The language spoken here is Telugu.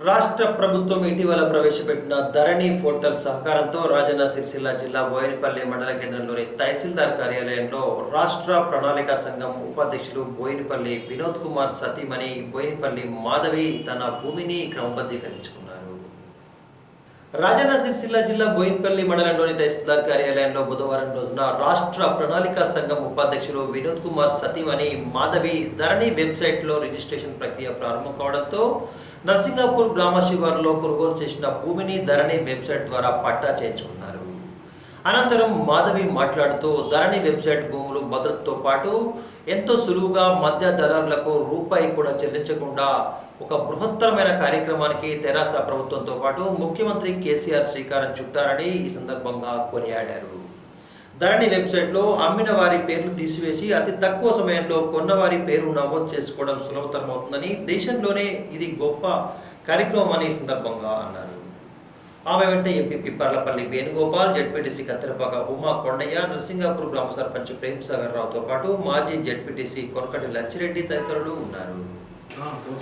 రాష్ట్ర ప్రభుత్వం ఇటీవల ప్రవేశపెట్టిన ధరణి పోర్టల్ సహకారంతో రాజన్న సిరిసిల్ల జిల్లా బోయినపల్లి మండల కేంద్రంలోని తహసీల్దార్ కార్యాలయంలో రాష్ట్ర ప్రణాళిక సంఘం ఉపాధ్యక్షులు బోయినపల్లి వినోద్ కుమార్ సతీమణి బోయినపల్లి మాధవి తన భూమిని క్రమబద్ధీకరించుకున్నారు. రాజన్న సిరిసిల్ల జిల్లా బోయిన్పల్లి మండలంలోని తహసీల్దార్ కార్యాలయంలో బుధవారం రోజున రాష్ట్ర ప్రణాళిక సంఘం ఉపాధ్యక్షులు వినోద్ కుమార్ సతీమణి మాధవి ధరణి వెబ్సైట్లో రిజిస్ట్రేషన్ ప్రక్రియ ప్రారంభం కావడంతో నర్సింగాపూర్ గ్రామ శివారులో కొనుగోలు చేసిన భూమిని ధరణి వెబ్సైట్ ద్వారా పట్టా చేయించుకున్నారు. అనంతరం మాధవి మాట్లాడుతూ ధరణి వెబ్సైట్ భూములు భద్రతతో పాటు ఎంతో సులువుగా మధ్య దళారులకు రూపాయి కూడా చెల్లించకుండా ఒక బృహత్తరమైన కార్యక్రమానికి తెరాస ప్రభుత్వంతో పాటు ముఖ్యమంత్రి కేసీఆర్ శ్రీకారం చుట్టారని ఈ సందర్భంగా కొనియాడారు. ధరణి వెబ్సైట్లో అమ్మిన వారి పేర్లు తీసివేసి అతి తక్కువ సమయంలో కొన్నవారి పేరు నమోదు చేసుకోవడం సులభతరం అవుతుందని దేశంలోనే ఇది గొప్ప కార్యక్రమం అని సందర్భంగా అన్నారు. ఆమె వెంట ఎంపీపీ పర్లపల్లి వేణుగోపాల్ జడ్పీటీసీ కత్తిరపాక ఉమా కొండయ్య నరసింగాపూర్ గ్రామ సర్పంచ్ ప్రేమ్ సాగర్ రావుతో పాటు మాజీ జడ్పీటీసీ కొనకటి లచ్చిరెడ్డి తదితరులు ఉన్నారు.